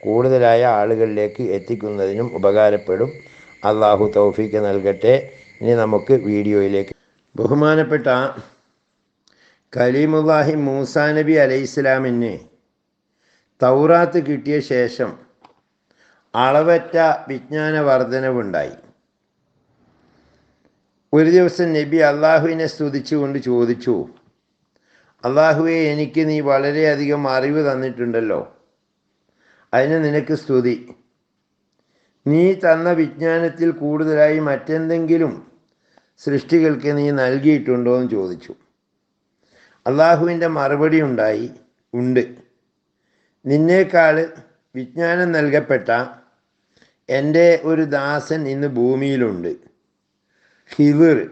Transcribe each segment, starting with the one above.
കൂടുതലായ ആളുകളിലേക്ക് എത്തിക്കുന്നതിനും ഉപകാരപ്പെടും. അള്ളാഹു തൗഫീക്ക് നൽകട്ടെ. ഇനി നമുക്ക് വീഡിയോയിലേക്ക് ബഹുമാനപ്പെട്ട കലീമുല്ലാഹി മൂസാ നബി അലൈഹി ഇസ്ലാമിന് തൗറാത്ത് കിട്ടിയ ശേഷം അളവറ്റ വിജ്ഞാന വർധനവുണ്ടായി ഒരു ദിവസം നബി അള്ളാഹുവിനെ സ്തുതിച്ചുകൊണ്ട് ചോദിച്ചു അള്ളാഹുവെ എനിക്ക് നീ വളരെയധികം അറിവ് തന്നിട്ടുണ്ടല്ലോ. അതിന് നിനക്ക് സ്തുതി. നീ തന്ന വിജ്ഞാനത്തിൽ കൂടുതലായി മറ്റെന്തെങ്കിലും സൃഷ്ടികൾക്ക് നീ നൽകിയിട്ടുണ്ടോ എന്ന് ചോദിച്ചു. അള്ളാഹുവിന്റെ മറുപടി ഉണ്ടായി ഉണ്ട്. നിന്നേക്കാൾ വിജ്ഞാനം നൽകപ്പെട്ട എന്റെ ഒരു ദാസൻ ഇന്ന് ഭൂമിയിലുണ്ട്. ഹിവിർ.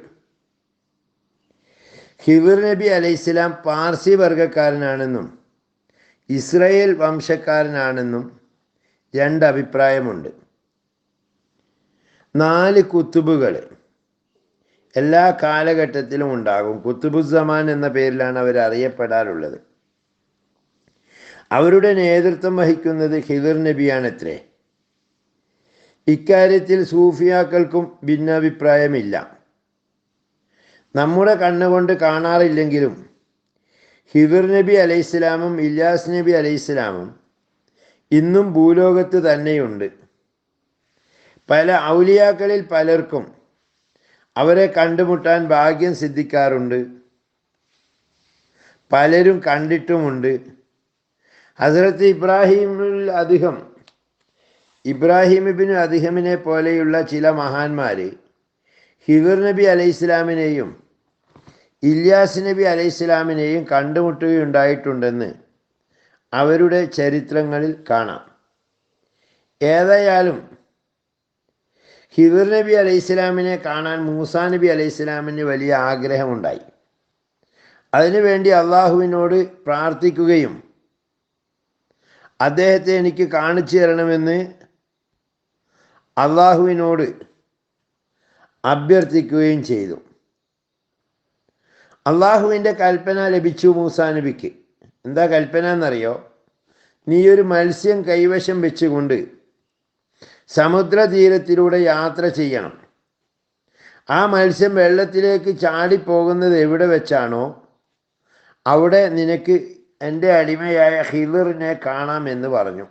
ഹിവിർ നബി അലൈഹിസ്ലാം പാർസി വർഗക്കാരനാണെന്നും ഇസ്രയേൽ വംശക്കാരനാണെന്നും രണ്ട് അഭിപ്രായമുണ്ട്. നാല് കുത്തുബുകൾ എല്ലാ കാലഘട്ടത്തിലും ഉണ്ടാകും. കുത്തുബുസമാൻ എന്ന പേരിലാണ് അവർ അറിയപ്പെടാറുള്ളത്. അവരുടെ നേതൃത്വം വഹിക്കുന്നത് ഹിദർ നബിയാണത്രേ. ഇക്കാര്യത്തിൽ സൂഫിയാക്കൾക്കും ഭിന്നാഭിപ്രായമില്ല. നമ്മുടെ കണ്ണുകൊണ്ട് കാണാറില്ലെങ്കിലും ഹിദർ നബി അലൈഹിസ്ലാമും ഇല്ലാസ് നബി അലൈഹിസ്ലാമും ഇന്നും ഭൂലോകത്ത് തന്നെയുണ്ട്. പല ഔലിയാക്കളിൽ പലർക്കും അവരെ കണ്ടുമുട്ടാൻ ഭാഗ്യം സിദ്ധിക്കാറുണ്ട്. പലരും കണ്ടിട്ടുമുണ്ട്. ഹസരത്ത് ഇബ്രാഹിമിൽ അധികം ഇബ്രാഹിം ഇബിന് അധിഹമിനെ പോലെയുള്ള ചില മഹാന്മാർ ഹിദർ നബി അലൈഹിസ്ലാമിനെയും ഇല്യാസ് നബി അലൈഹിസ്ലാമിനെയും കണ്ടുമുട്ടുകയുണ്ടായിട്ടുണ്ടെന്ന് അവരുടെ ചരിത്രങ്ങളിൽ കാണാം. ഏതായാലും ഹിദർ നബി അലൈഹിസ്ലാമിനെ കാണാൻ മൂസാ നബി അലൈഹിസ്ലാമിന് വലിയ ആഗ്രഹമുണ്ടായി. അതിനുവേണ്ടി അള്ളാഹുവിനോട് പ്രാർത്ഥിക്കുകയും അദ്ദേഹത്തെ എനിക്ക് കാണിച്ചു തരണമെന്ന് അള്ളാഹുവിനോട് അഭ്യർത്ഥിക്കുകയും ചെയ്തു. അള്ളാഹുവിന്റെ കൽപ്പന ലഭിച്ചു മൂസാ നബിക്ക്. എന്താ കൽപ്പന എന്നറിയോ? നീ ഒരു മത്സ്യം കൈവശം വെച്ചുകൊണ്ട് സമുദ്രതീരത്തിലൂടെ യാത്ര ചെയ്യണം. ആ മത്സ്യം വെള്ളത്തിലേക്ക് ചാടിപ്പോകുന്നത് എവിടെ വെച്ചാണോ അവിടെ നിനക്ക് എന്റെ അടിമയായ ഹിദറിനെ കാണാമെന്ന് പറഞ്ഞു.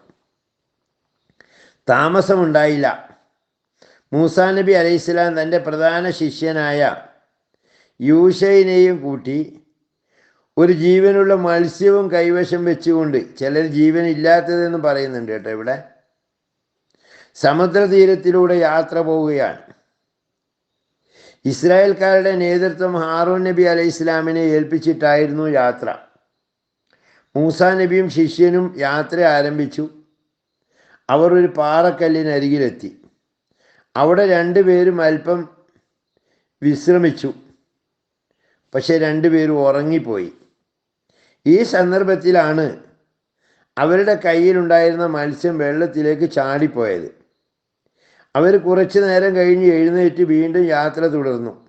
താമസമുണ്ടായില്ല. മൂസാ നബി അലൈഹിസ്ലാം തന്റെ പ്രധാന ശിഷ്യനായ യൂഷയിനെയും കൂട്ടി ഒരു ജീവനുള്ള മത്സ്യവും കൈവശം വെച്ചുകൊണ്ട് ചിലർ ജീവൻ ഇല്ലാത്തതെന്ന് പറയുന്നുണ്ട് കേട്ടോ ഇവിടെ. സമുദ്രതീരത്തിലൂടെ യാത്ര പോവുകയാണ്. ഇസ്രായേൽക്കാരുടെ നേതൃത്വം ഹാറൂൻ നബി അലൈഹി ഇസ്ലാമിനെ ഏൽപ്പിച്ചിട്ടായിരുന്നു യാത്ര. മൂസ നബിയും ശിഷ്യനും യാത്ര ആരംഭിച്ചു. അവർ ഒരു പാറക്കല്ലിനരികിലെത്തി അവിടെ രണ്ടുപേരും അല്പം വിശ്രമിച്ചു. പക്ഷെ രണ്ടുപേരും ഉറങ്ങിപ്പോയി. ഈ സന്ദർഭത്തിലാണ് അവരുടെ കയ്യിലുണ്ടായിരുന്ന മത്സ്യം വെള്ളത്തിലേക്ക് ചാടിപ്പോയത്. അവർ കുറച്ചു നേരം കഴിഞ്ഞ് എഴുന്നേറ്റ് വീണ്ടും യാത്ര തുടർന്നു.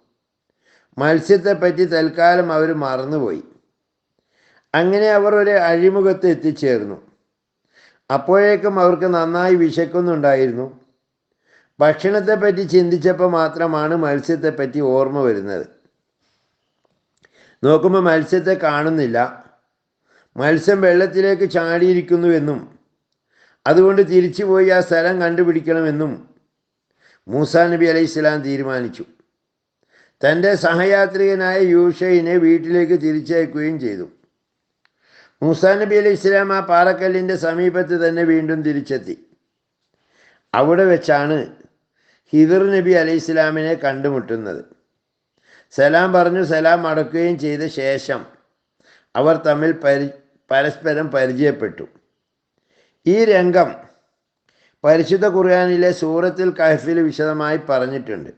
മത്സ്യത്തെപ്പറ്റി തൽക്കാലം അവർ മറന്നുപോയി. അങ്ങനെ അവർ ഒരു അഴിമുഖത്ത് എത്തിച്ചേർന്നു. അപ്പോഴേക്കും അവർക്ക് നന്നായി വിശക്കുന്നുണ്ടായിരുന്നു. ഭക്ഷണത്തെപ്പറ്റി ചിന്തിച്ചപ്പോൾ മാത്രമാണ് മത്സ്യത്തെപ്പറ്റി ഓർമ്മ വരുന്നത്. നോക്കുമ്പോൾ മത്സ്യത്തെ കാണുന്നില്ല. മത്സ്യം വെള്ളത്തിലേക്ക് ചാടിയിരിക്കുന്നുവെന്നും അതുകൊണ്ട് തിരിച്ചു പോയി ആ സ്ഥലം കണ്ടുപിടിക്കണമെന്നും മൂസാ നബി അലൈഹി സ്വലാം തീരുമാനിച്ചു. തന്റെ സഹയാത്രികനായ യൂഷയിനെ വീട്ടിലേക്ക് തിരിച്ചയക്കുകയും ചെയ്തു. മൂസാ നബി അലൈഹി സ്വലാം ആ പാറക്കല്ലിന്റെ സമീപത്ത് തന്നെ വീണ്ടും തിരിച്ചെത്തി. അവിടെ വെച്ചാണ് ഹിദർ നബി അലൈഹി സ്വലാമിനെ കണ്ടുമുട്ടുന്നത്. സലാം പറഞ്ഞു സലാം അടക്കുകയും ചെയ്ത ശേഷം അവർ തമ്മിൽ പരി പരസ്പരം പരിചയപ്പെട്ടു. ഈ രംഗം പരിശുദ്ധ ഖുർആാനിലെ സൂറത്തിൽ കഹഫിൽ വിശദമായി പറഞ്ഞിട്ടുണ്ട്.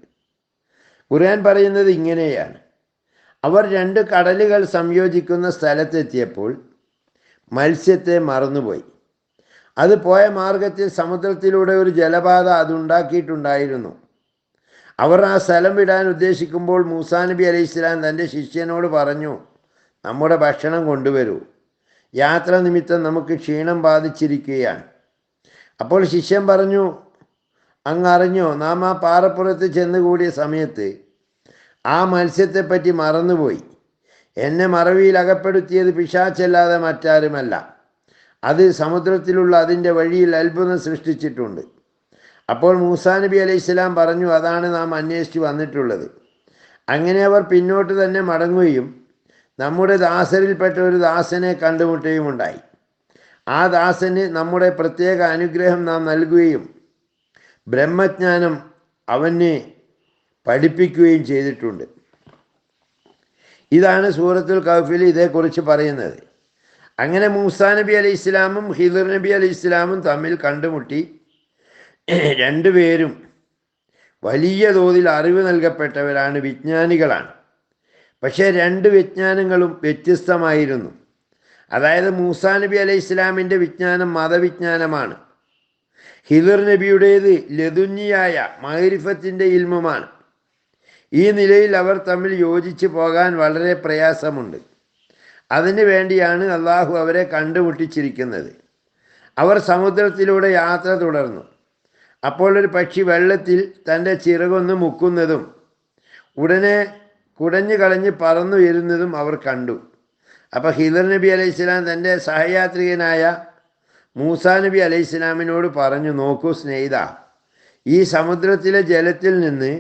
ഖുർആൻ പറയുന്നത് ഇങ്ങനെയാണ്. അവർ രണ്ട് കടലുകൾ സംയോജിക്കുന്ന സ്ഥലത്തെത്തിയപ്പോൾ മത്സ്യത്തെ മറന്നുപോയി. അത് പോയ മാർഗത്തിൽ സമുദ്രത്തിലൂടെ ഒരു ജലപാത അതുണ്ടാക്കിയിട്ടുണ്ടായിരുന്നു അവർ ആ സ്ഥലം വിടാൻ ഉദ്ദേശിക്കുമ്പോൾ മൂസാ നബി അലൈഹി ഇസ്ലാം തന്റെ ശിഷ്യനോട് പറഞ്ഞു നമ്മുടെ ഭക്ഷണം കൊണ്ടുവരൂ. യാത്ര നിമിത്തം നമുക്ക് ക്ഷീണം ബാധിച്ചിരിക്കുകയാണ്. അപ്പോൾ ശിഷ്യൻ പറഞ്ഞു അങ്ങ് അറിഞ്ഞോ നാം ആ പാറപ്പുറത്ത് ചെന്നുകൂടിയ സമയത്ത് ആ മത്സ്യത്തെപ്പറ്റി മറന്നുപോയി. എന്നെ മറവിയിൽ അകപ്പെടുത്തിയത് പിശാച്ചല്ലാതെ മറ്റാരുമല്ല. അത് സമുദ്രത്തിലുള്ള അതിന്റെ വഴിയിൽ അത്ഭുതം സൃഷ്ടിച്ചിട്ടുണ്ട്. അപ്പോൾ മൂസാ നബി അലൈഹി ഇസ്ലാം പറഞ്ഞു അതാണ് നാം അന്വേഷിച്ച് വന്നിട്ടുള്ളത്. അങ്ങനെ അവർ പിന്നോട്ട് തന്നെ മടങ്ങുകയും നമ്മുടെ ദാസരിൽപ്പെട്ട ഒരു ദാസനെ കണ്ടുമുട്ടുകയും ഉണ്ടായി. ആ ദാസന് നമ്മുടെ പ്രത്യേക അനുഗ്രഹം നാം നൽകുകയും ബ്രഹ്മജ്ഞാനം അവനെ പഠിപ്പിക്കുകയും ചെയ്തിട്ടുണ്ട്. ഇതാണ് സൂറത്തുൽ കൗഫിൽ ഇതേക്കുറിച്ച് പറയുന്നത്. അങ്ങനെ മൂസാ നബി അലൈഹി ഇസ്ലാമും ഹിദർ നബി അലൈഹി ഇസ്ലാമും തമ്മിൽ കണ്ടുമുട്ടി. രണ്ടുപേരും വലിയ തോതിൽ അറിവ് നൽകപ്പെട്ടവരാണ് വിജ്ഞാനികളാണ്. പക്ഷേ രണ്ട് വിജ്ഞാനങ്ങളും വ്യത്യസ്തമായിരുന്നു. അതായത് മൂസാ നബി അലൈഹി ഇസ്ലാമിന്റെ വിജ്ഞാനം മതവിജ്ഞാനമാണ്. ഹിദർ നബിയുടേത് ലതുഞ്ഞിയായ മഹരിഫത്തിന്റെ ഇൽമുമാണ്. ഈ നിലയിൽ അവർ തമ്മിൽ യോജിച്ച് പോകാൻ വളരെ പ്രയാസമുണ്ട്. അതിനു വേണ്ടിയാണ് അള്ളാഹു അവരെ കണ്ടുമുട്ടിച്ചിരിക്കുന്നത്. അവർ സമുദ്രത്തിലൂടെ യാത്ര തുടർന്നു. അപ്പോൾ ഒരു പക്ഷി വെള്ളത്തിൽ തന്റെ ചിറകൊന്ന് മുക്കുന്നതും ഉടനെ കുടഞ്ഞു കളഞ്ഞ് പറന്നുയരുന്നതും അവർ കണ്ടു. അപ്പോൾ ഹിദർ നബി അലൈഹി സ്വലാം തന്റെ സഹയാത്രികനായ മൂസാ നബി അലൈഹി സ്വലാമിനോട് പറഞ്ഞു നോക്കൂ സ്നേഹിത ഈ സമുദ്രത്തിലെ ജലത്തിൽ നിന്ന്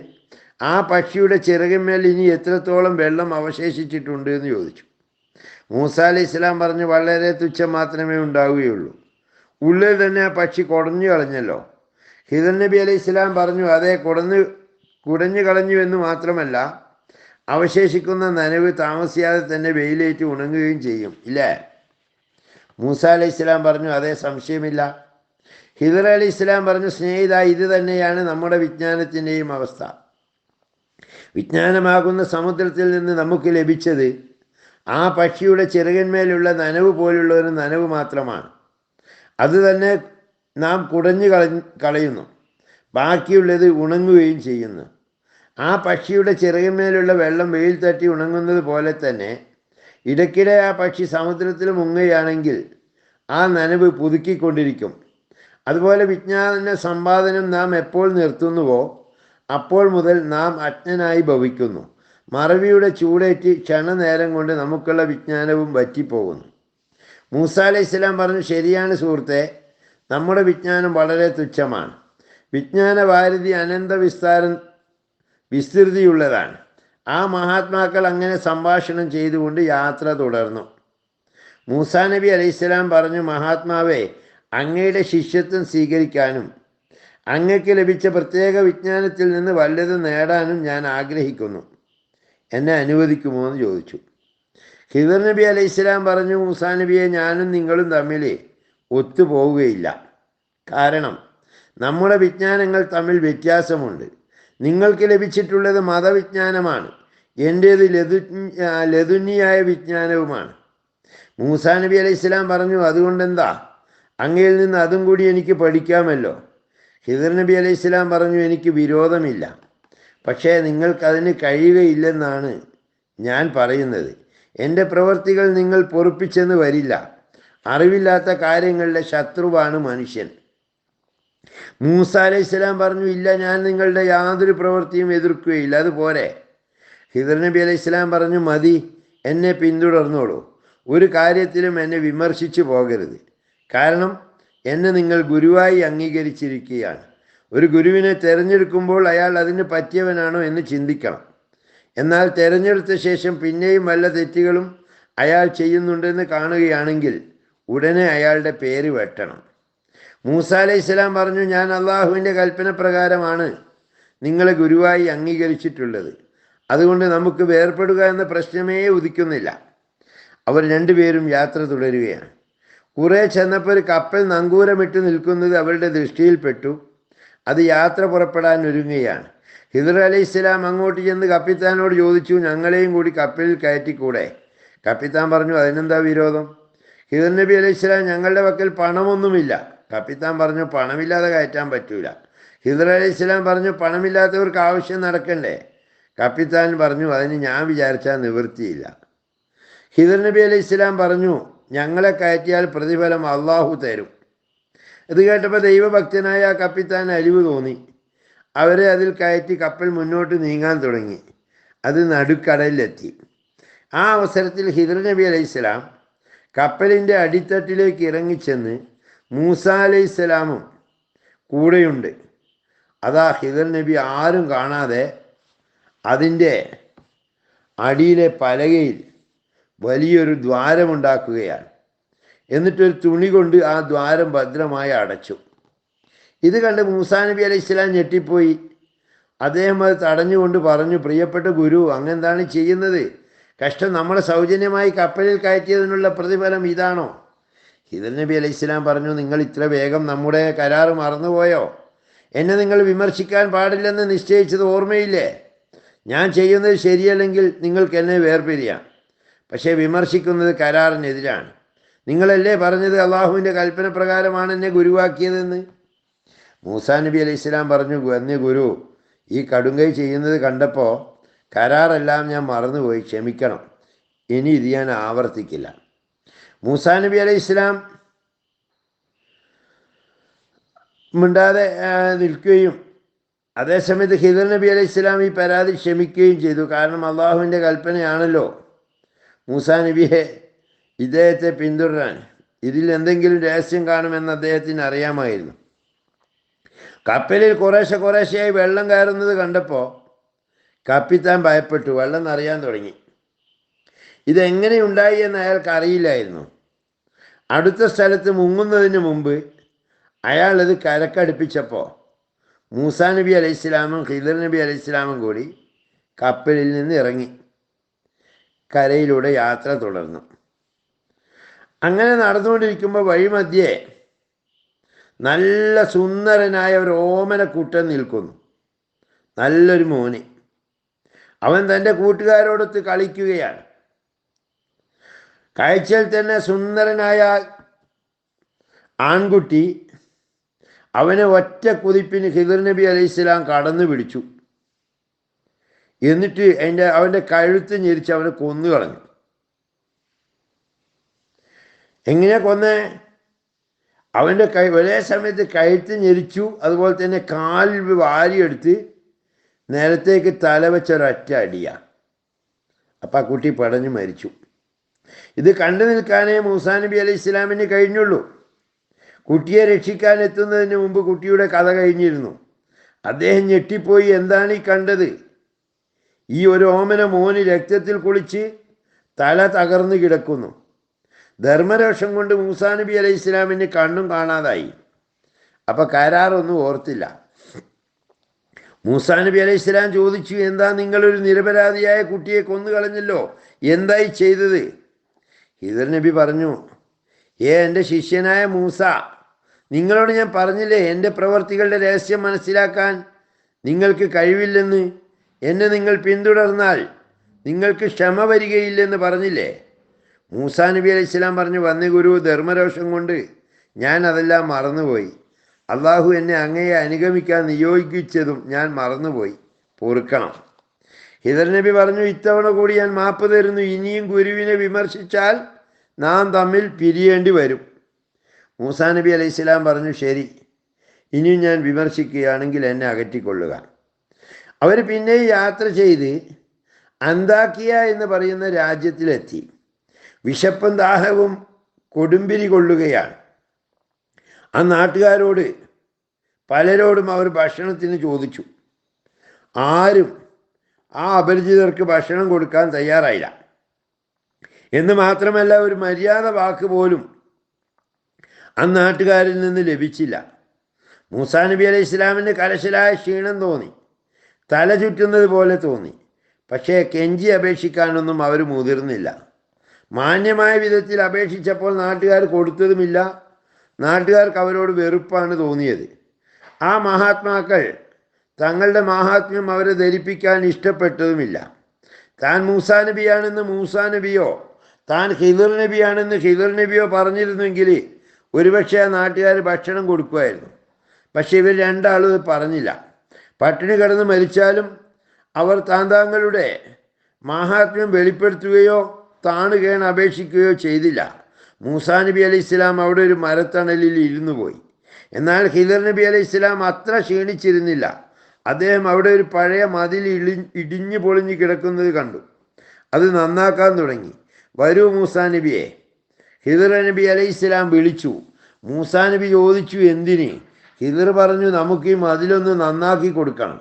ആ പക്ഷിയുടെ ചിറകിന്മേൽ ഇനി എത്രത്തോളം വെള്ളം അവശേഷിച്ചിട്ടുണ്ട് എന്ന് ചോദിച്ചു. മൂസ അലൈഹി ഇസ്ലാം പറഞ്ഞു വളരെ തുച്ഛം മാത്രമേ ഉണ്ടാവുകയുള്ളൂ. ഉള്ളിൽ തന്നെ ആ പക്ഷി കുടഞ്ഞു കളഞ്ഞല്ലോ. ഹിദർ നബി അലൈഹി ഇസ്ലാം പറഞ്ഞു അതേ കുടഞ്ഞു കുടഞ്ഞു കളഞ്ഞു എന്ന് മാത്രമല്ല അവശേഷിക്കുന്ന നനവ് താമസിയാതെ തന്നെ വെയിലേറ്റ് ഉണങ്ങുകയും ചെയ്യും. ഇല്ലേ? മൂസ അലൈഹി ഇസ്ലാം പറഞ്ഞു അതേ സംശയമില്ല. ഹിദർ അലി ഇസ്ലാം പറഞ്ഞു സ്നേഹിത ഇത് തന്നെയാണ് നമ്മുടെ വിജ്ഞാനത്തിന്റെയും അവസ്ഥ. വിജ്ഞാനമാകുന്ന സമുദ്രത്തിൽ നിന്ന് നമുക്ക് ലഭിച്ചത് ആ പക്ഷിയുടെ ചിറകന്മേലുള്ള നനവ് പോലുള്ള ഒരു നനവ് മാത്രമാണ്. അത് തന്നെ നാം കുടഞ്ഞു കളഞ്ഞ് കളയുന്നു. ബാക്കിയുള്ളത് ഉണങ്ങുകയും ചെയ്യുന്നു. ആ പക്ഷിയുടെ ചിറകിന്മേലുള്ള വെള്ളം വെയിൽ തട്ടി ഉണങ്ങുന്നത് പോലെ തന്നെ ഇടയ്ക്കിടെ ആ പക്ഷി സമുദ്രത്തിൽ മുങ്ങുകയാണെങ്കിൽ ആ നനവ് പുതുക്കിക്കൊണ്ടിരിക്കും. അതുപോലെ വിജ്ഞാന സമ്പാദനം നാം എപ്പോൾ നിർത്തുന്നുവോ അപ്പോൾ മുതൽ നാം അജ്ഞനായി ഭവിക്കുന്നു. മറവിയുടെ ചൂടേറ്റ് ക്ഷണനേരം കൊണ്ട് നമുക്കുള്ള വിജ്ഞാനവും വറ്റിപ്പോകുന്നു. മൂസ അലൈഹി ഇസ്ലാം പറഞ്ഞു ശരിയാണ് സുഹൃത്തെ നമ്മുടെ വിജ്ഞാനം വളരെ തുച്ഛമാണ്. വിജ്ഞാന ഭാരതി അനന്ത വിസ്താരം വിസ്തൃതിയുള്ളതാണ്. ആ മഹാത്മാക്കൾ അങ്ങനെ സംഭാഷണം ചെയ്തുകൊണ്ട് യാത്ര തുടർന്നു. മൂസാ നബി അലൈഹിസ്സലാം പറഞ്ഞു മഹാത്മാവെ അങ്ങയുടെ ശിഷ്യത്വം സ്വീകരിക്കാനും അങ്ങക്ക് ലഭിച്ച പ്രത്യേക വിജ്ഞാനത്തിൽ നിന്ന് വല്ലത് നേടാനും ഞാൻ ആഗ്രഹിക്കുന്നു. എന്നെ അനുവദിക്കുമോ? എന്ന് ചോദിച്ചു. ഹിദർ നബി അലൈഹിസ്സലാം പറഞ്ഞു മൂസാ നബിയെ ഞാനും നിങ്ങളും തമ്മിൽ ഒത്തുപോവുകയില്ല. കാരണം നമ്മുടെ വിജ്ഞാനങ്ങൾ തമ്മിൽ വ്യത്യാസമുണ്ട്. നിങ്ങൾക്ക് ലഭിച്ചിട്ടുള്ളത് മതവിജ്ഞാനമാണ്. എന്റേത് ലതു ലതുന്യായ വിജ്ഞാനവുമാണ്. മൂസാ നബി അലൈഹി ഇസ്ലാം പറഞ്ഞു അതുകൊണ്ടെന്താ? അങ്ങയിൽ നിന്ന് അതും കൂടി എനിക്ക് പഠിക്കാമല്ലോ. ഹിദർ നബി അലൈഹി ഇസ്ലാം പറഞ്ഞു എനിക്ക് വിരോധമില്ല. പക്ഷേ നിങ്ങൾക്കതിന് കഴിയുകയില്ലെന്നാണ് ഞാൻ പറയുന്നത്. എന്റെ പ്രവർത്തികൾ നിങ്ങൾ പൊറുപ്പിച്ചെന്ന് വരില്ല. അറിവില്ലാത്ത കാര്യങ്ങളുടെ ശത്രുവാണ് മനുഷ്യൻ. മൂസ അലൈഹി സ്വലാം പറഞ്ഞു ഇല്ല ഞാൻ നിങ്ങളുടെ യാതൊരു പ്രവൃത്തിയും എതിർക്കുകയില്ല. അതുപോലെ ഹിദർ നബി അലൈഹി സ്വലാം പറഞ്ഞു മതി എന്നെ പിന്തുടർന്നോളൂ. ഒരു കാര്യത്തിലും എന്നെ വിമർശിച്ചു പോകരുത്. കാരണം എന്നെ നിങ്ങൾ ഗുരുവായി അംഗീകരിച്ചിരിക്കുകയാണ്. ഒരു ഗുരുവിനെ തിരഞ്ഞെടുക്കുമ്പോൾ അയാൾ അതിന് പറ്റിയവനാണോ എന്ന് ചിന്തിക്കണം. എന്നാൽ തിരഞ്ഞെടുത്ത ശേഷം പിന്നെയും വല്ല തെറ്റുകളും അയാൾ ചെയ്യുന്നുണ്ടെന്ന് കാണുകയാണെങ്കിൽ ഉടനെ അയാളുടെ പേര് വെട്ടണം. മൂസ അലൈഹി സ്വലാം പറഞ്ഞു ഞാൻ അള്ളാഹുവിന്റെ കൽപ്പന പ്രകാരമാണ് നിങ്ങളെ ഗുരുവായി അംഗീകരിച്ചിട്ടുള്ളത്. അതുകൊണ്ട് നമുക്ക് വേർപെടുക എന്ന പ്രശ്നമേ ഉദിക്കുന്നില്ല. അവർ രണ്ടുപേരും യാത്ര തുടരുകയാണ്. കുറേ ചെന്നപ്പോൾ ഒരു കപ്പൽ നങ്കൂരമിട്ട് നിൽക്കുന്നത് അവരുടെ ദൃഷ്ടിയിൽപ്പെട്ടു. അത് യാത്ര പുറപ്പെടാൻ ഒരുങ്ങുകയാണ്. ഹിദർ അലൈഹി ഇസ്ലാം അങ്ങോട്ട് ചെന്ന് കപ്പിത്താനോട് ചോദിച്ചു ഞങ്ങളെയും കൂടി കപ്പലിൽ കയറ്റിക്കൂടെ? കപ്പിത്താൻ പറഞ്ഞു അതിനെന്താ വിരോധം? ഹിദർ നബി അലൈഹി ഇസ്ലാം ഞങ്ങളുടെ പക്കൽ പണമൊന്നുമില്ല. കപ്പിത്താൻ പറഞ്ഞു പണമില്ലാതെ കയറ്റാൻ പറ്റൂല. ഹിദർ അലൈഹി ഇസ്ലാം പറഞ്ഞു പണമില്ലാത്തവർക്ക് ആവശ്യം നടക്കണ്ടേ? കപ്പിത്താൻ പറഞ്ഞു അതിന് ഞാൻ വിചാരിച്ചാൽ നിവൃത്തിയില്ല. ഹിദർ നബി അലൈഹി ഇസ്ലാം പറഞ്ഞു ഞങ്ങളെ കയറ്റിയാൽ പ്രതിഫലം അള്ളാഹു തരും. ഇത് കേട്ടപ്പോൾ ദൈവഭക്തനായ ആ കപ്പിത്താൻ അലിവ് തോന്നി. അവരെ അതിൽ കയറ്റി കപ്പൽ മുന്നോട്ട് നീങ്ങാൻ തുടങ്ങി. അത് നടുക്കടലിലെത്തി. ആ അവസരത്തിൽ ഹിദർ നബി അലൈഹി സ്വലാം കപ്പലിന്റെ അടിത്തട്ടിലേക്ക് ഇറങ്ങിച്ചെന്ന് മൂസ അലൈഹി സ്വലാമും കൂടെയുണ്ട്. അതാ ഹിദർ നബി ആരും കാണാതെ അതിന്റെ അടിയിലെ പലകയിൽ വലിയൊരു ദ്വാരമുണ്ടാക്കുകയാണ്. എന്നിട്ടൊരു തുണി കൊണ്ട് ആ ദ്വാരം ഭദ്രമായി അടച്ചു. ഇത് കണ്ട് മൂസാ നബി അലൈഹി ഇസ്ലാം ഞെട്ടിപ്പോയി. അദ്ദേഹം അത് തടഞ്ഞുകൊണ്ട് പറഞ്ഞു പ്രിയപ്പെട്ട ഗുരു അങ്ങെന്താണ് ചെയ്യുന്നത്? കഷ്ടം നമ്മൾ സൗജന്യമായി കപ്പലിൽ കയറ്റിയതിനുള്ള പ്രതിഫലം ഇതാണോ? ഹിദർ നബി അലൈഹി ഇസ്ലാം പറഞ്ഞു നിങ്ങൾ ഇത്ര വേഗം നമ്മുടെ കരാറ് മറന്നുപോയോ? എന്നെ നിങ്ങൾ വിമർശിക്കാൻ പാടില്ലെന്ന് നിശ്ചയിച്ചത് ഓർമ്മയില്ലേ? ഞാൻ ചെയ്യുന്നത് ശരിയല്ലെങ്കിൽ നിങ്ങൾക്ക് എന്നെ വേർപിരിയാം. പക്ഷേ വിമർശിക്കുന്നത് കരാറിനെതിരാണ്. നിങ്ങളല്ലേ പറഞ്ഞത് അള്ളാഹുവിന്റെ കൽപ്പന പ്രകാരമാണ് എന്നെ ഗുരുവാക്കിയതെന്ന്? മൂസാ നബി അലൈഹി ഇസ്ലാം പറഞ്ഞു എന്നെ ഗുരു ഈ കടുങ്കൈ ചെയ്യുന്നത് കണ്ടപ്പോൾ കരാറെല്ലാം ഞാൻ മറന്നുപോയി ക്ഷമിക്കണം. ഇനി ഇത് ഞാൻ ആവർത്തിക്കില്ല. മൂസാ നബി അലൈഹി ഇസ്ലാം മിണ്ടാതെ നിൽക്കുകയും അതേസമയത്ത് ഹിദർ നബി അലൈഹി ഇസ്ലാം ഈ പരാതി ക്ഷമിക്കുകയും ചെയ്തു. കാരണം അള്ളാഹുവിന്റെ കൽപ്പനയാണല്ലോ. മൂസാ നബിയെ ഇദ്ദേഹത്തെ പിന്തുടരാൻ. ഇതിൽ എന്തെങ്കിലും രഹസ്യം കാണുമെന്ന് അദ്ദേഹത്തിന് അറിയാമായിരുന്നു. കപ്പലിൽ കുറേശ്ശെ കുറേശ്ശെയായി വെള്ളം കയറുന്നത് കണ്ടപ്പോൾ കപ്പിത്താൻ ഭയപ്പെട്ടു വെള്ളം നിറയാൻ തുടങ്ങി. ഇതെങ്ങനെ ഉണ്ടായി എന്ന് അയാൾക്ക് അറിയില്ലായിരുന്നു. അടുത്ത സ്ഥലത്ത് മുങ്ങുന്നതിന് മുമ്പ് അയാൾ അത് കരക്കടുപ്പിച്ചപ്പോൾ മൂസാ നബി അലൈഹി ഇസ്ലാമും ഖിദർ നബി അലൈഹി ഇസ്ലാമും കൂടി കപ്പലിൽ നിന്ന് ഇറങ്ങി കരയിലൂടെ യാത്ര തുടർന്നു. അങ്ങനെ നടന്നുകൊണ്ടിരിക്കുമ്പോൾ വഴിമധ്യേ നല്ല സുന്ദരനായ ഒരു ഓമനക്കൂട്ടൻ നിൽക്കുന്നു. നല്ലൊരു മോന്. അവൻ തന്റെ കൂട്ടുകാരോടൊത്ത് കളിക്കുകയാണ്. കാഴ്ചയിൽ തന്നെ സുന്ദരനായ ആൺകുട്ടി അവനെ ഒറ്റ കുതിപ്പിന് ഹിദർ നബി അലൈഹി കടന്നു പിടിച്ചു. എന്നിട്ട് അതിന്റെ അവന്റെ കഴുത്ത് ഞെരിച്ച് അവനെ കൊന്നു കളഞ്ഞു. എങ്ങനെയാ കൊന്നേ? അവന്റെ കൈ ഒരേ സമയത്ത് കഴുത്ത് ഞെരിച്ചു അതുപോലെ തന്നെ കാലിൽ വാരിയെടുത്ത് നേരത്തേക്ക് തല വെച്ച ഒരൊറ്റ അടിയ. അപ്പം ആ കുട്ടി പടഞ്ഞു മരിച്ചു. ഇത് കണ്ടു നിൽക്കാനേ മൂസാ നബി അലൈഹി ഇസ്ലാമിന് കഴിഞ്ഞുള്ളൂ. കുട്ടിയെ രക്ഷിക്കാൻ എത്തുന്നതിന് മുമ്പ് കുട്ടിയുടെ കഥ കഴിഞ്ഞിരുന്നു. അദ്ദേഹം ഞെട്ടിപ്പോയി എന്താണ് ഈ കണ്ടത്? ഈ ഒരു ഓമന മോന് രക്തത്തിൽ കുളിച്ച് തല തകർന്നു കിടക്കുന്നു. ധർമ്മരോഷം കൊണ്ട് മൂസാ നബി അലൈഹി ഇസ്ലാമിന് കണ്ണും കാണാതായി. അപ്പം കരാറൊന്നും ഓർത്തില്ല. മൂസാ നബി അലൈഹി ചോദിച്ചു എന്താ നിങ്ങളൊരു നിരപരാധിയായ കുട്ടിയെ കൊന്നു കളഞ്ഞല്ലോ? എന്തായി ചെയ്തത്? ഹിദർ നബി പറഞ്ഞു ഏ എന്റെ ശിഷ്യനായ മൂസ നിങ്ങളോട് ഞാൻ പറഞ്ഞില്ലേ എന്റെ പ്രവർത്തികളുടെ രഹസ്യം മനസ്സിലാക്കാൻ നിങ്ങൾക്ക് കഴിവില്ലെന്ന്? എന്നെ നിങ്ങൾ പിന്തുടർന്നാൽ നിങ്ങൾക്ക് ക്ഷമ വരികയില്ലെന്ന് പറഞ്ഞില്ലേ? മൂസാ നബി അലൈഹി സ്വലാം പറഞ്ഞു വന്ന ഗുരു ധർമ്മരോഷം കൊണ്ട് ഞാൻ അതെല്ലാം മറന്നുപോയി. അള്ളാഹു എന്നെ അങ്ങയെ അനുഗമിക്കാൻ നിയോഗിച്ചതും ഞാൻ മറന്നുപോയി. പൊറുക്കണം. ഹിദർ നബി പറഞ്ഞു ഇത്തവണ കൂടി ഞാൻ മാപ്പ് തരുന്നു. ഇനിയും ഗുരുവിനെ വിമർശിച്ചാൽ നാം തമ്മിൽ പിരിയേണ്ടി വരും. മൂസാ നബി അലൈഹി സ്വലാം പറഞ്ഞു ശരി. ഇനിയും ഞാൻ വിമർശിക്കുകയാണെങ്കിൽ എന്നെ അകറ്റിക്കൊള്ളുക. അവർ പിന്നെ യാത്ര ചെയ്ത് അന്താക്കിയ എന്ന് പറയുന്ന രാജ്യത്തിലെത്തി. വിശപ്പും ദാഹവും കൊടുമ്പിരി കൊള്ളുകയാണ്. ആ നാട്ടുകാരോട് പലരോടും അവർ ഭക്ഷണത്തിന് ചോദിച്ചു. ആരും ആ അപരിചിതർക്ക് ഭക്ഷണം കൊടുക്കാൻ തയ്യാറായില്ല. എന്ന് മാത്രമല്ല ഒരു മര്യാദ വാക്ക് പോലും ആ നാട്ടുകാരിൽ നിന്ന് ലഭിച്ചില്ല. മൂസാ നബി അലൈഹി ഇസ്ലാമിന് കലശലായ ക്ഷീണം തോന്നി. തല ചുറ്റുന്നത് പോലെ തോന്നി. പക്ഷേ കെഞ്ചി അപേക്ഷിക്കാനൊന്നും അവർ മുതിർന്നില്ല. മാന്യമായ വിധത്തിൽ അപേക്ഷിച്ചപ്പോൾ നാട്ടുകാർ കൊടുത്തതുമില്ല. നാട്ടുകാർക്ക് അവരോട് വെറുപ്പാണ് തോന്നിയത്. ആ മഹാത്മാക്കൾ തങ്ങളുടെ മഹാത്മ്യം അവരെ ധരിപ്പിക്കാൻ ഇഷ്ടപ്പെട്ടതുമില്ല. താൻ മൂസാ നബിയാണെന്ന് മൂസാ നബിയോ താൻ ഹിദർ നബിയാണെന്ന് ഹിദർ നബിയോ പറഞ്ഞിരുന്നെങ്കിൽ ഒരുപക്ഷെ ആ നാട്ടുകാർ ഭക്ഷണം കൊടുക്കുമായിരുന്നു. പക്ഷേ ഇവർ രണ്ടാളും പറഞ്ഞില്ല. പട്ടിണി കിടന്ന് മരിച്ചാലും അവർ താൻ താങ്കളുടെ മാഹാത്മ്യം വെളിപ്പെടുത്തുകയോ താണുകയാണ് അപേക്ഷിക്കുകയോ ചെയ്തില്ല. മൂസാ നബി അലൈഹി ഇസ്ലാം അവിടെ ഒരു മരത്തണലിൽ ഇരുന്നു പോയി. എന്നാൽ ഹിദർ നബി അലൈഹി ഇസ്ലാം അത്ര ക്ഷീണിച്ചിരുന്നില്ല. അദ്ദേഹം അവിടെ ഒരു പഴയ മതിൽ ഇളി ഇടിഞ്ഞു പൊളിഞ്ഞു കിടക്കുന്നത് കണ്ടു. അത് നന്നാക്കാൻ തുടങ്ങി. വരൂ മൂസാ നബിയെ. ഹിദർ നബി അലൈഹി ഇസ്ലാം വിളിച്ചു. മൂസാ നബി ചോദിച്ചു എന്തിന്? ഹിദർ പറഞ്ഞു നമുക്ക് ഈ മതിലൊന്ന് നന്നാക്കി കൊടുക്കണം.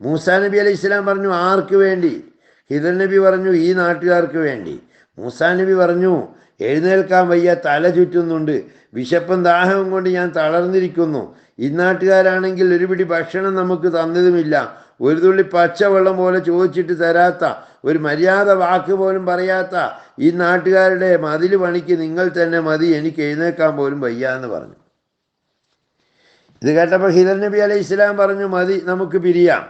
മൂസാ നബി അലൈഹി ഇസ്ലാം പറഞ്ഞു ആർക്ക് വേണ്ടി? ഹിദർ നബി പറഞ്ഞു ഈ നാട്ടുകാർക്ക് വേണ്ടി. മൂസാ നബി പറഞ്ഞു എഴുന്നേൽക്കാൻ വയ്യ തല ചുറ്റുന്നുണ്ട്. വിശപ്പും ദാഹവും കൊണ്ട് ഞാൻ തളർന്നിരിക്കുന്നു. ഇന്നാട്ടുകാരാണെങ്കിൽ ഒരു പിടി ഭക്ഷണം നമുക്ക് തന്നതുമില്ല. ഒരു തുള്ളി പച്ചവെള്ളം പോലെ ചോദിച്ചിട്ട് തരാത്ത ഒരു മര്യാദ വാക്ക് പോലും പറയാത്ത ഈ നാട്ടുകാരുടെ മതിൽ പണിക്ക് നിങ്ങൾ തന്നെ മതി എനിക്ക് എഴുന്നേൽക്കാൻ പോലും വയ്യ എന്ന് പറഞ്ഞു. ഇത് കേട്ടപ്പോൾ ഹിരൻ നബി അലൈഹി ഇസ്ലാം പറഞ്ഞു മതി നമുക്ക് പിരിയാം.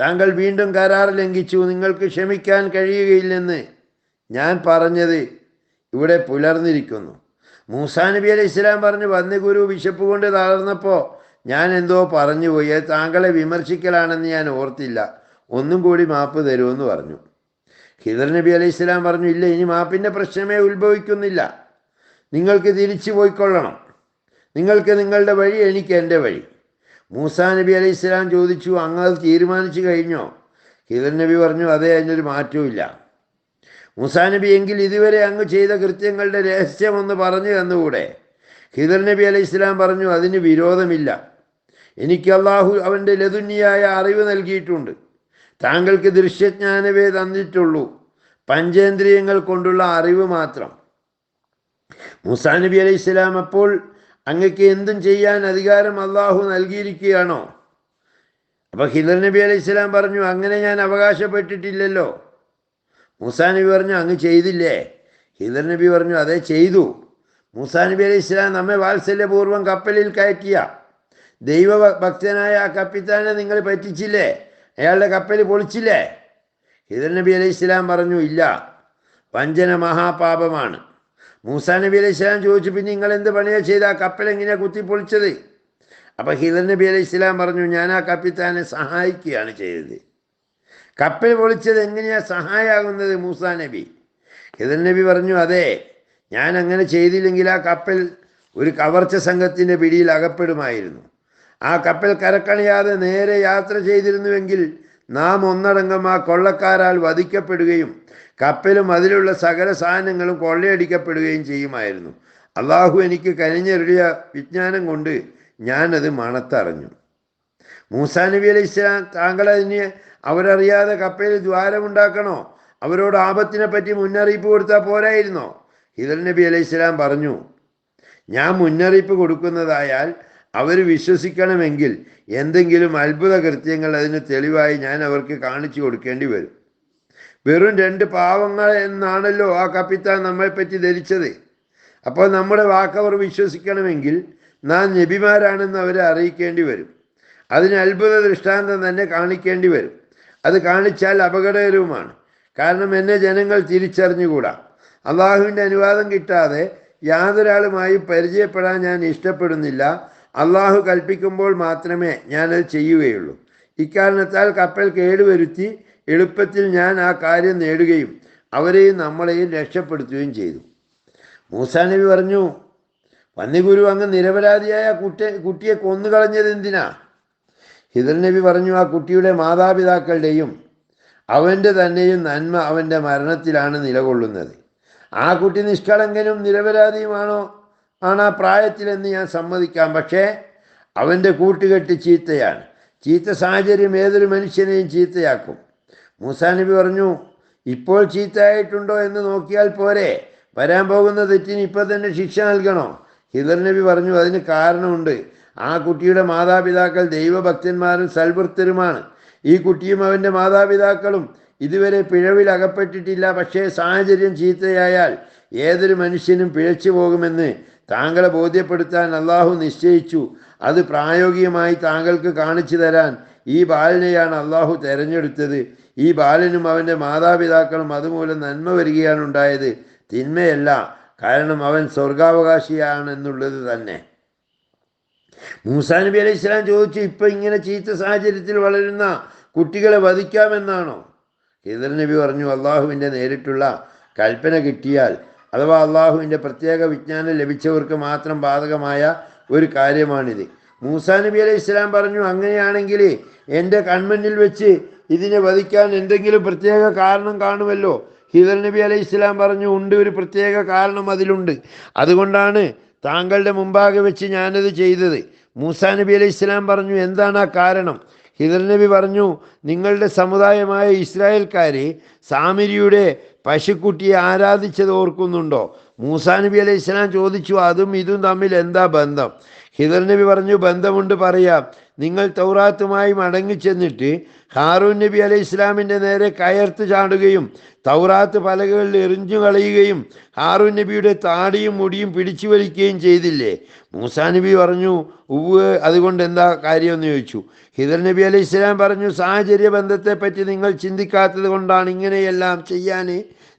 താങ്കൾ വീണ്ടും കരാർ ലംഘിച്ചു നിങ്ങൾക്ക് ക്ഷമിക്കാൻ കഴിയുകയില്ലെന്ന് ഞാൻ പറഞ്ഞത് ഇവിടെ പുലർന്നിരിക്കുന്നു. മൂസാ നബി അലൈഹി ഇസ്ലാം പറഞ്ഞു ഗുരു വിശപ്പ് കൊണ്ട് തളർന്നപ്പോൾ ഞാൻ എന്തോ പറഞ്ഞു പോയി. താങ്കളെ വിമർശിക്കലാണെന്ന് ഞാൻ ഓർത്തില്ല. ഒന്നും കൂടി മാപ്പ് തരുമെന്ന് പറഞ്ഞു. ഹിദർ നബി അലൈഹി ഇസ്ലാം പറഞ്ഞു ഇല്ല ഇനി മാപ്പിന്റെ പ്രശ്നമേ ഉത്ഭവിക്കുന്നില്ല. നിങ്ങൾക്ക് തിരിച്ചു പോയിക്കൊള്ളണം. നിങ്ങൾക്ക് നിങ്ങളുടെ വഴി എനിക്ക് എന്റെ വഴി. മൂസാ നബി അലൈഹി ഇസ്ലാം ചോദിച്ചു അങ്ങ് തീരുമാനിച്ചു കഴിഞ്ഞോ? ഹിദർ നബി പറഞ്ഞു അതേ അതിനൊരു മാറ്റവും മൂസാ നബി എങ്കിൽ ഇതുവരെ അങ്ങ് ചെയ്ത കൃത്യങ്ങളുടെ രഹസ്യമൊന്ന് പറഞ്ഞു തന്നുകൂടെ? ഹിദർ നബി അലൈഹി ഇസ്ലാം പറഞ്ഞു അതിന് വിരോധമില്ല. എനിക്ക് അള്ളാഹു അവന്റെ ലതുന്യായ അറിവ് നൽകിയിട്ടുണ്ട്. താങ്കൾക്ക് ദൃശ്യജ്ഞാനവേ തന്നിട്ടുള്ളൂ. പഞ്ചേന്ദ്രിയങ്ങൾ കൊണ്ടുള്ള അറിവ് മാത്രം. മൂസാ നബി അലൈഹി ഇസ്ലാം അപ്പോൾ അങ്ങക്ക് എന്തും ചെയ്യാൻ അധികാരം അള്ളാഹു നൽകിയിരിക്കുകയാണോ? അപ്പോൾ ഹിദർ നബി അലൈഹി ഇസ്ലാം പറഞ്ഞു അങ്ങനെ ഞാൻ അവകാശപ്പെട്ടിട്ടില്ലല്ലോ. മൂസാ നബി പറഞ്ഞു അങ്ങ് ചെയ്തില്ലേ? ഹിദർ നബി പറഞ്ഞു അതേ ചെയ്തു. മൂസാ നബി അലൈഹി ഇസ്ലാം നമ്മെ വാത്സല്യപൂർവം കപ്പലിൽ കയറ്റിയ. ദൈവ ഭക്തനായ ആ കപ്പിത്താനെ നിങ്ങൾ പറ്റിച്ചില്ലേ? അയാളുടെ കപ്പൽ പൊളിച്ചില്ലേ? ഹിദർ നബി അലൈഹി ഇസ്ലാം പറഞ്ഞു ഇല്ല വഞ്ചന മഹാപാപമാണ്. മൂസാ നബി അലൈഹി ഇസ്ലാം ചോദിച്ചു പിന്നെ നിങ്ങൾ എന്ത് പണിയാ ചെയ്ത്? ആ കപ്പൽ എങ്ങനെയാ കുത്തി പൊളിച്ചത്? അപ്പം ഹിദർ നബി അലൈഹി ഇസ്ലാം പറഞ്ഞു ഞാൻ ആ കപ്പിത്താനെ സഹായിക്കുകയാണ് ചെയ്തത്. കപ്പൽ പൊളിച്ചത് എങ്ങനെയാ സഹായമാകുന്നത് മൂസാ നബി? ഹിദൻ നബി പറഞ്ഞു അതെ ഞാൻ അങ്ങനെ ചെയ്തില്ലെങ്കിൽ ആ കപ്പൽ ഒരു കവർച്ച സംഘത്തിന്റെ പിടിയിൽ അകപ്പെടുമായിരുന്നു. ആ കപ്പൽ കരക്കണിയാതെ നേരെ യാത്ര ചെയ്തിരുന്നുവെങ്കിൽ നാം ഒന്നടങ്കം ആ കൊള്ളക്കാരാൽ വധിക്കപ്പെടുകയും കപ്പലും അതിലുള്ള സകല സാധനങ്ങളും കൊള്ളയടിക്കപ്പെടുകയും ചെയ്യുമായിരുന്നു. അള്ളാഹു എനിക്ക് കനിഞ്ഞെറിയ വിജ്ഞാനം കൊണ്ട് ഞാനത് മണത്തറിഞ്ഞു. മൂസാ നബി അലൈഹി ഇസ്ലാം താങ്കൾ അവരറിയാതെ കപ്പയിൽ ദ്വാരമുണ്ടാക്കണോ അവരോട് ആപത്തിനെ പറ്റി മുന്നറിയിപ്പ് കൊടുത്താൽ പോരായിരുന്നോ? ഹിദർ നബി അലൈഹി സ്വലാം പറഞ്ഞു ഞാൻ മുന്നറിയിപ്പ് കൊടുക്കുന്നതായാൽ അവർ വിശ്വസിക്കണമെങ്കിൽ എന്തെങ്കിലും അത്ഭുത കൃത്യങ്ങൾ അതിന് തെളിവായി ഞാൻ അവർക്ക് കാണിച്ചു കൊടുക്കേണ്ടി വരും. വെറും രണ്ട് പാവങ്ങൾ എന്നാണല്ലോ ആ കപ്പിത്താൻ നമ്മളെപ്പറ്റി ധരിച്ചത്. അപ്പോൾ നമ്മുടെ വാക്കവർ വിശ്വസിക്കണമെങ്കിൽ നാം നബിമാരാണെന്ന് അവരെ അറിയിക്കേണ്ടി വരും. അതിന് അത്ഭുത ദൃഷ്ടാന്തം തന്നെ കാണിക്കേണ്ടി വരും. അത് കാണിച്ചാൽ അപകടകരവുമാണ്. കാരണം എന്നെ ജനങ്ങൾ തിരിച്ചറിഞ്ഞുകൂടാ. അള്ളാഹുവിന്റെ അനുവാദം കിട്ടാതെ യാതൊരാളുമായി പരിചയപ്പെടാൻ ഞാൻ ഇഷ്ടപ്പെടുന്നില്ല. അള്ളാഹു കൽപ്പിക്കുമ്പോൾ മാത്രമേ ഞാനത് ചെയ്യുകയുള്ളൂ. ഇക്കാരണത്താൽ കപ്പൽ കേടുവരുത്തി എളുപ്പത്തിൽ ഞാൻ ആ കാര്യം നേടുകയും അവരെയും നമ്മളെയും രക്ഷപ്പെടുത്തുകയും ചെയ്തു. മൂസാ നബി പറഞ്ഞു പന്നിഗുരു അങ്ങ് നിരപരാധിയായ കുട്ടി കുട്ടിയെ കൊന്നുകളഞ്ഞത് എന്തിനാ ഹിദർ നബി പറഞ്ഞു ആ കുട്ടിയുടെ മാതാപിതാക്കളുടെയും അവന്റെ തന്നെയും നന്മ അവന്റെ മരണത്തിലാണ് നിലകൊള്ളുന്നത്. ആ കുട്ടി നിഷ്കളങ്കനും നിരപരാധിയുമാണോ? ആണ് ആ പ്രായത്തിലെന്ന് ഞാൻ സമ്മതിക്കാം. പക്ഷേ അവന്റെ കൂട്ടുകെട്ട് ചീത്തയാണ്. ചീത്ത സാഹചര്യം ഏതൊരു മനുഷ്യനെയും ചീത്തയാക്കും. മൂസാ നബി പറഞ്ഞു ഇപ്പോൾ ചീത്തയായിട്ടുണ്ടോ എന്ന് നോക്കിയാൽ പോരെ. വരാൻ പോകുന്ന തെറ്റിന് ഇപ്പോൾ തന്നെ ശിക്ഷ നൽകണോ? ഹിദർ നബി പറഞ്ഞു അതിന് കാരണമുണ്ട്. ആ കുട്ടിയുടെ മാതാപിതാക്കൾ ദൈവഭക്തന്മാരും സൽവൃത്തരുമാണ്. ഈ കുട്ടിയും അവന്റെ മാതാപിതാക്കളും ഇതുവരെ പിഴവിൽ അകപ്പെട്ടിട്ടില്ല. പക്ഷേ സാഹചര്യം ചീത്തയായാൽ ഏതൊരു മനുഷ്യനും പിഴച്ചു പോകുമെന്ന് താങ്കളെ ബോധ്യപ്പെടുത്താൻ അള്ളാഹു നിശ്ചയിച്ചു. അത് പ്രായോഗികമായി താങ്കൾക്ക് കാണിച്ചു തരാൻ ഈ ബാലനെയാണ് അള്ളാഹു തിരഞ്ഞെടുത്തത്. ഈ ബാലനും അവന്റെ മാതാപിതാക്കളും അതുമൂലം നന്മ വരികയാണ് ഉണ്ടായത്. തിന്മയല്ല. കാരണം അവൻ സ്വർഗാവകാശിയാണെന്നുള്ളത് തന്നെ. മൂസാ നബി അലൈഹി ചോദിച്ചു ഇപ്പം ഇങ്ങനെ ചീത്ത സാഹചര്യത്തിൽ വളരുന്ന കുട്ടികളെ വധിക്കാമെന്നാണോ? ഹിദർ നബി പറഞ്ഞു അള്ളാഹുവിന്റെ നേരിട്ടുള്ള കൽപ്പന കിട്ടിയാൽ അഥവാ അള്ളാഹുവിന്റെ പ്രത്യേക വിജ്ഞാനം ലഭിച്ചവർക്ക് മാത്രം ബാധകമായ ഒരു കാര്യമാണിത്. മൂസാ നബി അലൈഹി ഇസ്ലാം പറഞ്ഞു അങ്ങനെയാണെങ്കിൽ എന്റെ കൺമുന്നിൽ വെച്ച് ഇതിനെ വധിക്കാൻ എന്തെങ്കിലും പ്രത്യേക കാരണം കാണുമല്ലോ? ഹിദർ നബി അലൈഹി ഇസ്ലാം പറഞ്ഞു ഉണ്ട് ഒരു പ്രത്യേക കാരണം അതിലുണ്ട്. അതുകൊണ്ടാണ് താങ്കളുടെ മുമ്പാകെ വെച്ച് ഞാനത് ചെയ്തത്. മൂസാ നബി അലൈഹി ഇസ്ലാം പറഞ്ഞു എന്താണ് ആ കാരണം? ഹിദർ നബി പറഞ്ഞു നിങ്ങളുടെ സമുദായമായ ഇസ്രായേൽക്കാർ സാമിരിയുടെ പശുക്കുട്ടിയെ ആരാധിച്ചത് ഓർക്കുന്നുണ്ടോ? മൂസാ നബി അലൈഹി ഇസ്ലാം ചോദിച്ചു അതും ഇതും തമ്മിൽ എന്താ ബന്ധം? ഹിദർ നബി പറഞ്ഞു ബന്ധമുണ്ട് പറയാം. നിങ്ങൾ തൗറാത്തുമായി മടങ്ങിച്ചെന്നിട്ട് ഹാറൂൻ നബി അലൈഹി ഇസ്ലാമിന്റെ നേരെ കയർത്ത് ചാടുകയും തൗറാത്ത് പലകളിൽ എറിഞ്ഞു കളയുകയും ഹാറൂൻ നബിയുടെ താടിയും മുടിയും പിടിച്ചു വലിക്കുകയും ചെയ്തില്ലേ? മൂസാ നബി പറഞ്ഞു ഉവ് അതുകൊണ്ട് എന്താ കാര്യമെന്ന് ചോദിച്ചു. ഹിദർ നബി അലൈഹി ഇസ്ലാം പറഞ്ഞു സാഹചര്യ ബന്ധത്തെപ്പറ്റി നിങ്ങൾ ചിന്തിക്കാത്തത് കൊണ്ടാണ് ഇങ്ങനെയെല്ലാം ചെയ്യാൻ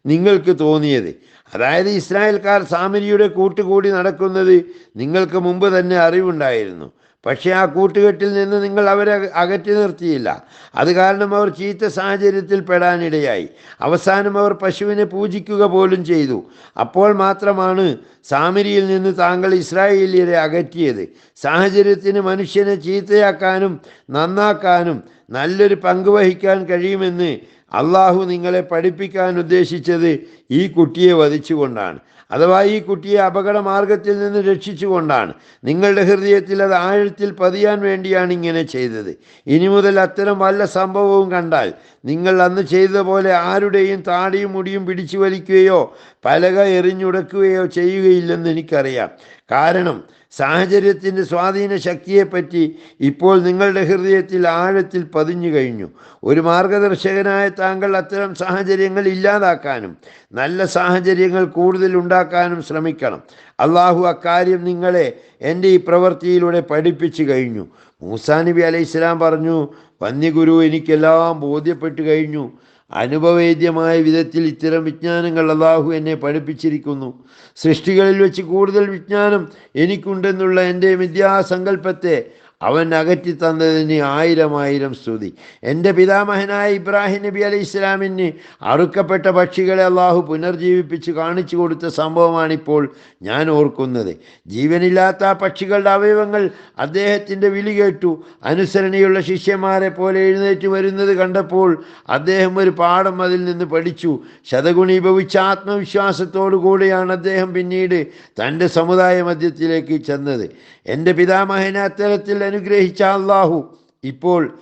നിങ്ങൾക്ക് തോന്നിയത്. അതായത് ഇസ്രായേൽക്കാർ സാമരിയുടെ കൂട്ടുകൂടി നടക്കുന്നത് നിങ്ങൾക്ക് മുമ്പ് തന്നെ അറിവുണ്ടായിരുന്നു. പക്ഷേ ആ കൂട്ടുകെട്ടിൽ നിന്ന് നിങ്ങൾ അവരെ അകറ്റി നിർത്തിയില്ല. അത് കാരണം അവർ ചീത്ത സാഹചര്യത്തിൽ പെടാനിടയായി. അവസാനം അവർ പശുവിനെ പൂജിക്കുക പോലും ചെയ്തു. അപ്പോൾ മാത്രമാണ് സാമരിയിൽ നിന്ന് താങ്കൾ ഇസ്രായേലിയരെ അകറ്റിയത്. സാഹചര്യത്തിന് മനുഷ്യനെ ചീത്തയാക്കാനും നന്നാക്കാനും നല്ലൊരു പങ്ക് വഹിക്കാൻ കഴിയുമെന്ന് അള്ളാഹു നിങ്ങളെ പഠിപ്പിക്കാൻ ഉദ്ദേശിച്ചത് ഈ കുട്ടിയെ വധിച്ചുകൊണ്ടാണ്. അഥവാ ഈ കുട്ടിയെ അപകട മാർഗത്തിൽ നിന്ന് രക്ഷിച്ചുകൊണ്ടാണ്. നിങ്ങളുടെ ഹൃദയത്തിൽ അത് ആഴത്തിൽ പതിയാൻ വേണ്ടിയാണ് ഇങ്ങനെ ചെയ്തത്. ഇനി മുതൽ അത്തരം വല്ല സംഭവവും കണ്ടാൽ നിങ്ങൾ അന്ന് ചെയ്തതുപോലെ ആരുടെയും താടിയും മുടിയും പിടിച്ചു വലിക്കുകയോ പലക എറിഞ്ഞുടക്കുകയോ ചെയ്യുകയില്ലെന്ന് എനിക്കറിയാം. കാരണം സാഹചര്യത്തിന്റെ സ്വാധീന ശക്തിയെപ്പറ്റി ഇപ്പോൾ നിങ്ങളുടെ ഹൃദയത്തിൽ ആഴത്തിൽ പതിഞ്ഞു കഴിഞ്ഞു. ഒരു മാർഗദർശകനായ താങ്കൾ അത്തരം സാഹചര്യങ്ങൾ ഇല്ലാതാക്കാനും നല്ല സാഹചര്യങ്ങൾ കൂടുതൽ ഉണ്ടാക്കാനും ശ്രമിക്കണം. അള്ളാഹു അക്കാര്യം നിങ്ങളെ എന്റെ ഈ പ്രവൃത്തിയിലൂടെ പഠിപ്പിച്ചു കഴിഞ്ഞു. മൂസാ നബി അലൈഹി ഇസ്ലാം പറഞ്ഞു വന്യഗുരു എനിക്കെല്ലാം ബോധ്യപ്പെട്ടു കഴിഞ്ഞു. അനുഭവേദ്യമായ വിധത്തിൽ ഇത്തരം വിജ്ഞാനങ്ങൾ അള്ളാഹു എന്നെ പഠിപ്പിച്ചിരിക്കുന്നു. സൃഷ്ടികളിൽ വെച്ച് കൂടുതൽ വിജ്ഞാനം എനിക്കുണ്ടെന്നുള്ള എന്റെ വിദ്യാസങ്കല്പത്തെ അവൻ അകറ്റി തന്നതിന് ആയിരം ആയിരം സ്തുതി. എന്റെ പിതാമഹനായ ഇബ്രാഹിം നബി അലി ഇസ്ലാമിന് അറുക്കപ്പെട്ട പക്ഷികളെ അള്ളാഹു പുനർജീവിപ്പിച്ച് കാണിച്ചു കൊടുത്ത സംഭവമാണിപ്പോൾ ഞാൻ ഓർക്കുന്നത്. ജീവനില്ലാത്ത പക്ഷികളുടെ അവയവങ്ങൾ അദ്ദേഹത്തിന്റെ വിളി കേട്ടു. അനുസരണയുള്ള ശിഷ്യന്മാരെ പോലെ എഴുന്നേറ്റ് വരുന്നത് കണ്ടപ്പോൾ അദ്ദേഹം ഒരു പാഠം അതിൽ നിന്ന് പഠിച്ചു. ശതഗുണീഭവിച്ച ആത്മവിശ്വാസത്തോടു കൂടിയാണ് അദ്ദേഹം പിന്നീട് തന്റെ സമുദായ മധ്യത്തിലേക്ക് ചെന്നത്. എന്റെ പിതാമഹനെ അത്തരത്തിൽ അനുഗ്രഹിച്ച അള്ളാഹു ഇപ്പോൾ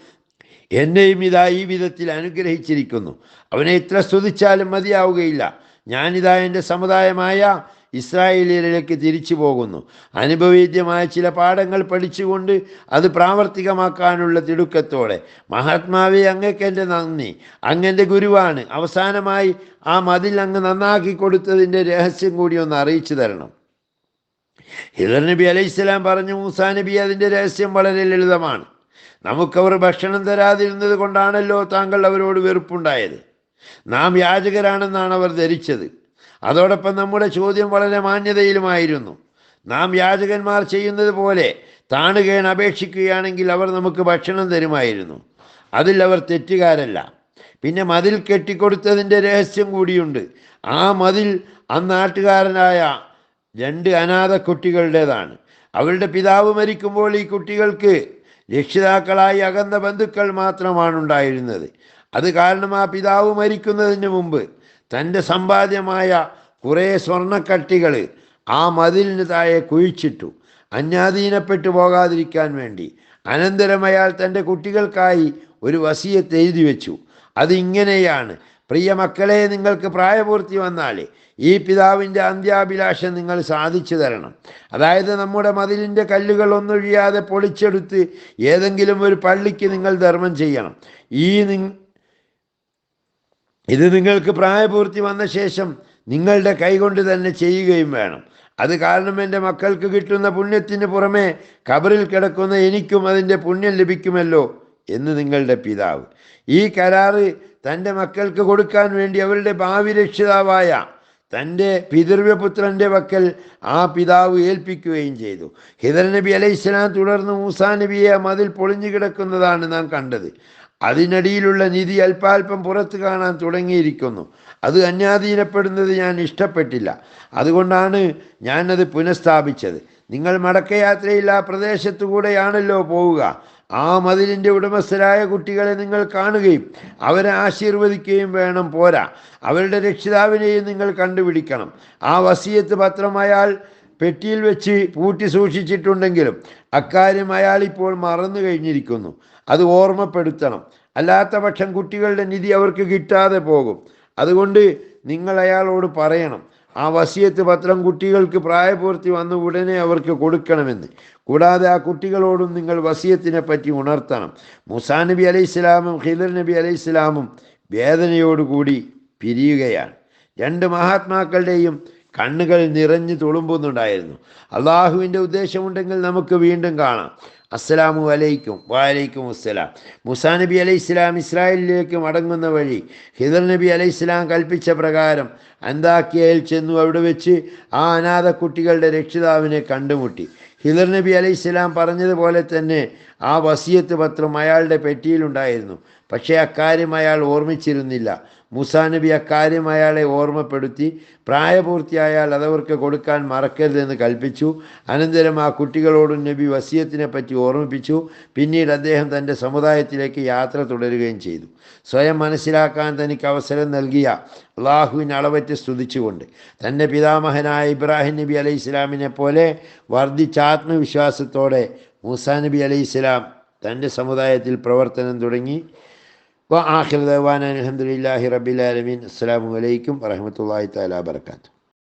എന്നെയും ഇതാ ഈ വിധത്തിൽ അനുഗ്രഹിച്ചിരിക്കുന്നു. അവനെ എത്ര സ്തുതിച്ചാലും മതിയാവുകയില്ല. ഞാനിതാ എന്റെ സമുദായമായ ഇസ്രായേലിയരിലേക്ക് തിരിച്ചു പോകുന്നു. അനുഭവേദ്യമായ ചില പാഠങ്ങൾ പഠിച്ചുകൊണ്ട് അത് പ്രാവർത്തികമാക്കാനുള്ള തിടുക്കത്തോടെ. മഹാത്മാവെ അങ്ങക്ക് എന്റെ നന്ദി. അങ്ങന്റെ ഗുരുവാണ്. അവസാനമായി ആ മതിൽ അങ്ങ് നന്നാക്കി കൊടുത്തതിന്റെ രഹസ്യം കൂടി ഒന്ന് അറിയിച്ചു തരണം. ഹിദർ നബി അലൈഹി സ്വലാം പറഞ്ഞു മൂസാ നബി അതിന്റെ രഹസ്യം വളരെ ലളിതമാണ്. നമുക്കവർ ഭക്ഷണം തരാതിരുന്നത് കൊണ്ടാണല്ലോ താങ്കൾ അവരോട് വെറുപ്പുണ്ടായത്. നാം യാചകരാണെന്നാണ് അവർ ധരിച്ചത്. അതോടൊപ്പം നമ്മുടെ ചോദ്യം വളരെ മാന്യതയിലുമായിരുന്നു. നാം യാചകന്മാർ ചെയ്യുന്നത് പോലെ താണുകേൺ അപേക്ഷിക്കുകയാണെങ്കിൽ അവർ നമുക്ക് ഭക്ഷണം തരുമായിരുന്നു. അതിൽ അവർ തെറ്റുകാരല്ല. പിന്നെ മതിൽ കെട്ടിക്കൊടുത്തതിന്റെ രഹസ്യം കൂടിയുണ്ട്. ആ മതിൽ അന്നാട്ടുകാരനായ രണ്ട് അനാഥ കുട്ടികളുടേതാണ്. അവരുടെ പിതാവ് മരിക്കുമ്പോൾ ഈ കുട്ടികൾക്ക് രക്ഷിതാക്കളായി അകന്ന ബന്ധുക്കൾ മാത്രമാണ് ഉണ്ടായിരുന്നത് അത് കാരണം ആ പിതാവ് മരിക്കുന്നതിന് മുമ്പ് തന്റെ സമ്പാദ്യമായ കുറേ സ്വർണക്കട്ടികൾ ആ മതിലിന് താഴെ കുഴിച്ചിട്ടു. അന്യാധീനപ്പെട്ടു പോകാതിരിക്കാൻ വേണ്ടി അനന്തരം അയാൾ തന്റെ കുട്ടികൾക്കായി ഒരു വസിയത്ത് എഴുതി വെച്ചു. അതിങ്ങനെയാണ്. പ്രിയ മക്കളെ നിങ്ങൾക്ക് പ്രായപൂർത്തി വന്നാൽ ഈ പിതാവിന്റെ അന്ത്യാഭിലാഷം നിങ്ങൾ സാധിച്ചു തരണം. അതായത് നമ്മുടെ മതിലിന്റെ കല്ലുകൾ ഒന്നൊഴിയാതെ പൊളിച്ചെടുത്ത് ഏതെങ്കിലും ഒരു പള്ളിക്ക് നിങ്ങൾ ധർമ്മം ചെയ്യണം. ഈ ഇത് നിങ്ങൾക്ക് പ്രായപൂർത്തി വന്ന ശേഷം നിങ്ങളുടെ കൈകൊണ്ട് തന്നെ ചെയ്യുകയും വേണം. അത് കാരണം എന്റെ മക്കൾക്ക് കിട്ടുന്ന പുണ്യത്തിന് പുറമെ കബറിൽ കിടക്കുന്ന എനിക്കും അതിന്റെ പുണ്യം ലഭിക്കുമല്ലോ എന്ന് നിങ്ങളുടെ പിതാവ്. ഈ കരാറ് തന്റെ മക്കൾക്ക് കൊടുക്കാൻ വേണ്ടി അവരുടെ ഭാവി രക്ഷിതാവായ തന്റെ പിതൃവ്യപുത്രന്റെ വക്കൽ ആ പിതാവ് ഏൽപ്പിക്കുകയും ചെയ്തു. ഹിദർ നബി അലൈഹി സ്വലാം തുടർന്ന് മൂസാ നബിയെ മതിൽ പൊളിഞ്ഞു കിടക്കുന്നതാണ് നാം കണ്ടത്. അതിനടിയിലുള്ള നിധി അല്പാൽപ്പം പുറത്ത് കാണാൻ തുടങ്ങിയിരിക്കുന്നു. അത് അന്യാധീനപ്പെടുന്നത് ഞാൻ ഇഷ്ടപ്പെട്ടില്ല. അതുകൊണ്ടാണ് ഞാനത് പുനഃസ്ഥാപിച്ചത്. നിങ്ങൾ മടക്കയാത്രയിൽ ആ പ്രദേശത്തു കൂടെയാണല്ലോ പോവുക. ആ മതിലിന്റെ ഉടമസ്ഥരായ കുട്ടികളെ നിങ്ങൾ കാണുകയും അവരെ ആശീർവദിക്കുകയും വേണം പോരാ. അവരുടെ രക്ഷിതാവിനെയും നിങ്ങൾ കണ്ടുപിടിക്കണം. ആ വസീയത്ത് പത്രം അയാൾ പെട്ടിയിൽ വെച്ച് പൂട്ടി സൂക്ഷിച്ചിട്ടുണ്ടെങ്കിലും അക്കാര്യം അയാൾ ഇപ്പോൾ മറന്നു കഴിഞ്ഞിരിക്കുന്നു. അത് ഓർമ്മപ്പെടുത്തണം. അല്ലാത്ത പക്ഷം കുട്ടികളുടെ നിധി അവർക്ക് കിട്ടാതെ പോകും. അതുകൊണ്ട് നിങ്ങൾ അയാളോട് പറയണം. ആ വസിയത്ത് പത്രം കുട്ടികൾക്ക് പ്രായപൂർത്തി വന്ന ഉടനെ അവർക്ക് കൊടുക്കണമെന്ന്. കൂടാതെ ആ കുട്ടികളോടും നിങ്ങൾ വസിയത്തിനെ പറ്റി ഉണർത്തണം. മുസാ നബി അലൈഹി ഇസ്ലാമും ഖിദർ നബി അലൈഹി ഇസ്ലാമും വേദനയോടുകൂടി പിരിയുകയാണ്. രണ്ട് മഹാത്മാക്കളുടെയും കണ്ണുകൾ നിറഞ്ഞു തുളുമ്പുന്നുണ്ടായിരുന്നു. അള്ളാഹുവിന്റെ ഉദ്ദേശമുണ്ടെങ്കിൽ നമുക്ക് വീണ്ടും കാണാം. അസ്സലാമു അലൈക്കും. വാലൈക്കും അസ്സലാം. മുസാ നബി അലൈഹി ഇസ്ലാം ഇസ്രായേലിലേക്ക് മടങ്ങുന്ന വഴി ഹിദർ നബി അലൈഹി ഇസ്ലാം കൽപ്പിച്ച പ്രകാരം അന്താക്കിയയിൽ ചെന്നു അവിടെ വെച്ച് ആ അനാഥ കുട്ടികളുടെ രക്ഷിതാവിനെ കണ്ടുമുട്ടി. ഹിദർ നബി അലൈഹി ഇസ്ലാം പറഞ്ഞതുപോലെ തന്നെ ആ വസിയത്ത് പത്രം അയാളുടെ പെട്ടിയിലുണ്ടായിരുന്നു. പക്ഷേ അക്കാര്യം അയാൾ ഓർമ്മിച്ചിരുന്നില്ല. മുസാ നബി അക്കാര്യം അയാളെ ഓർമ്മപ്പെടുത്തി പ്രായപൂർത്തിയായാൽ അതവർക്ക് കൊടുക്കാൻ മറക്കരുതെന്ന് കൽപ്പിച്ചു. അനന്തരം ആ കുട്ടികളോടും നബി വസീയത്തിനെ പറ്റി ഓർമ്മിപ്പിച്ചു. പിന്നീട് അദ്ദേഹം തന്റെ സമുദായത്തിലേക്ക് യാത്ര തുടരുകയും ചെയ്തു. സ്വയം മനസ്സിലാക്കാൻ തനിക്ക് അവസരം നൽകിയ അള്ളാഹുവിന് അളവറ്റ് സ്തുതിച്ചുകൊണ്ട് തന്റെ പിതാമഹനായ ഇബ്രാഹിം നബി അലൈഹി ഇസ്ലാമിനെ പോലെ വർദ്ധിച്ച ആത്മവിശ്വാസത്തോടെ മൂസാ നബി അലൈഹി ഇസ്ലാം തന്റെ സമുദായത്തിൽ പ്രവർത്തനം തുടങ്ങി. വാ ആഹിർ ദവാൻ അലഹമുല്ലാഹി റബിലാലമീൻ അസ്സാം വലൈക്കും വറഹമത്തല്ലാഹി താല വർക്കാത്തു